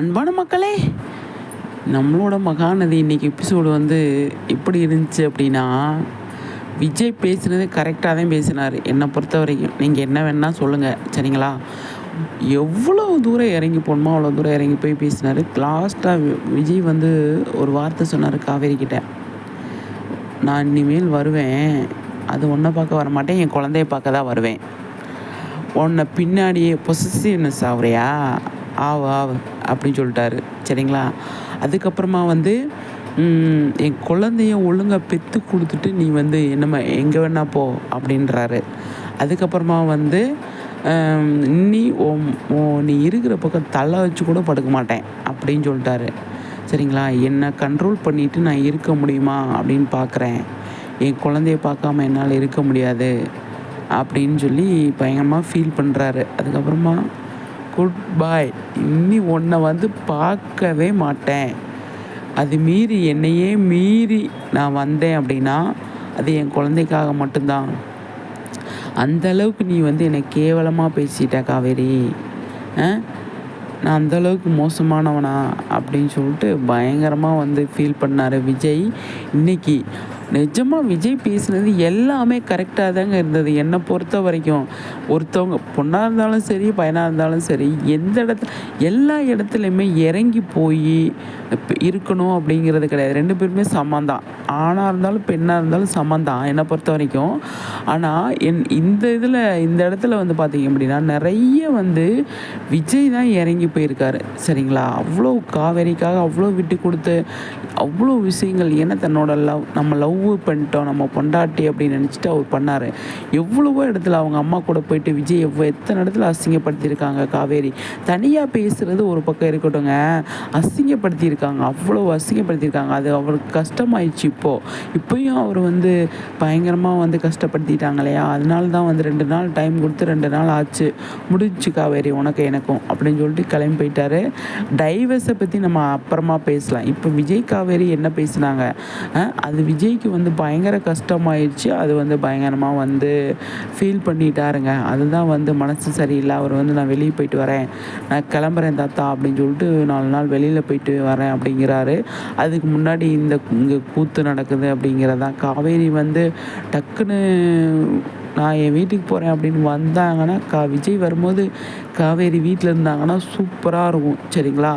அன்பான மக்களே நம்மளோட மகாநதி இன்னைக்கு எபிசோடு வந்து எப்படி இருந்துச்சு அப்படின்னா விஜய் பேசுனது கரெக்டாக தான் பேசினார். என்னை பொறுத்த வரைக்கும். நீங்கள் என்ன வேணால் சொல்லுங்கள் சரிங்களா? எவ்வளோ தூரம் இறங்கி போகணுமோ அவ்வளோ தூரம் இறங்கி போய் பேசினார். லாஸ்ட்டாக விஜய் வந்து ஒரு வார்த்தை சொன்னார் காவேரிக்கிட்ட நான் இனிமேல் வருவேன். அது ஒன்றை பார்க்க வரமாட்டேன் என் குழந்தைய பார்க்க தான் வருவேன். உன்னை பின்னாடியே பொசசிவ்னஸ் ஆகுறியா? ஆவு ஆவு. அப்படின்னு சொல்லிட்டாரு. சரிங்களா? அதுக்கப்புறமா வந்து என் குழந்தைய ஒழுங்காக பெற்று கொடுத்துட்டு நீ வந்து என்னம்மா எங்கே வேணா போ அப்படின்றாரு. அதுக்கப்புறமா வந்து நீ ஓ நீ இருக்கிற பக்கம் தலை வச்சு கூட படுக்க மாட்டேன் அப்படின்னு சொல்லிட்டாரு. சரிங்களா? என்னை கண்ட்ரோல் பண்ணிவிட்டு நான் இருக்க முடியுமா அப்படின்னு பார்க்குறேன் என் குழந்தைய பார்க்காம என்னால் இருக்க முடியாது அப்படின்னு சொல்லி பயங்கரமாக ஃபீல் பண்ணுறாரு அதுக்கப்புறமா குட் பாய் இனி உன்னை வந்து பார்க்கவே மாட்டேன். அது மீறி என்னையே மீறி நான் வந்தேன் அப்படின்னா அது என் குழந்தைக்காக மட்டும்தான். அந்த அளவுக்கு நீ வந்து என்னை கேவலமாக பேசிட்ட காவேரி. ஆ? நான் அந்தளவுக்கு மோசமானவனா அப்படின்னு சொல்லிட்டு பயங்கரமாக வந்து ஃபீல் பண்ணார் விஜய். இன்னைக்கு நிஜமாக விஜய் பேசுனது எல்லாமே கரெக்டாக தாங்க இருந்தது. என்னை பொறுத்த வரைக்கும். ஒருத்தவங்க பொண்ணாக இருந்தாலும் சரி பையனாக இருந்தாலும் சரி எந்த இடத்துல எல்லா இடத்துலையுமே இறங்கி போய் இருக்கணும் அப்படிங்கிறது கிடையாது. ரெண்டு பேருமே சமந்தான். ஆணாக இருந்தாலும் பெண்ணாக இருந்தாலும் சமந்தான் என்னை பொறுத்த வரைக்கும். ஆனால் என் இந்த இதில் இந்த இடத்துல வந்து பார்த்திங்க அப்படின்னா நிறைய வந்து விஜய் தான் இறங்கி போயிருக்காரு. சரிங்களா? அவ்வளோ காவேரிக்காக அவ்வளோ விட்டு கொடுத்து அவ்வளோ விஷயங்கள். ஏன்னா தன்னோட லவ் நம்ம லவ் பண்ணிட்டோம் நம்ம பொண்டாட்டி அப்படின்னு நினச்சிட்டு அவர் பண்ணார். எவ்வளவோ இடத்துல அவங்க அம்மா கூட போயிட்டு விஜய் எவ்வளோ எத்தனை இடத்துல அசிங்கப்படுத்தியிருக்காங்க காவேரி. தனியாக பேசுகிறது ஒரு பக்கம் இருக்கட்டுங்க அசிங்கப்படுத்தியிருக்காங்க அவ்வளோ அசிங்கப்படுத்தியிருக்காங்க. அது அவருக்கு கஷ்டமாயிடுச்சு இப்போது இப்போயும் அவர் வந்து பயங்கரமாக வந்து கஷ்டப்படுத்திட்டாங்க இல்லையா? அதனால தான் வந்து ரெண்டு நாள் டைம் கொடுத்து ரெண்டு நாள் ஆச்சு. முடிஞ்சுச்சு காவேரி உனக்கு எனக்கும் அப்படின்னு சொல்லிட்டு கிளம்பி போயிட்டாரு. டைவர்ஸை பற்றி நம்ம அப்புறமா பேசலாம். இப்போ விஜய் காவேரி என்ன பேசுனாங்க? அது விஜய்க்கு வந்து பயங்கர கஷ்டமாயிடுச்சு அது வந்து பயங்கரமாக வந்து ஃபீல் பண்ணிட்டாருங்க. அதுதான் வந்து மனசு சரியில்லை. அவர் வந்து நான் வெளியே போயிட்டு வரேன். நான் கிளம்புறேன் தாத்தா அப்படின்னு சொல்லிட்டு நாலு நாள் வெளியில் போயிட்டு வரேன் அப்படிங்கிறாரு. அதுக்கு முன்னாடி இந்த இங்கே கூத்து நடக்குது அப்படிங்கிறதான் காவேரி வந்து டக்குன்னு நான் என் வீட்டுக்கு போகிறேன் அப்படின்னு வந்தாங்கன்னா கா விஜய் வரும்போது காவேரி வீட்டில் இருந்தாங்கன்னா சூப்பராக இருக்கும். சரிங்களா?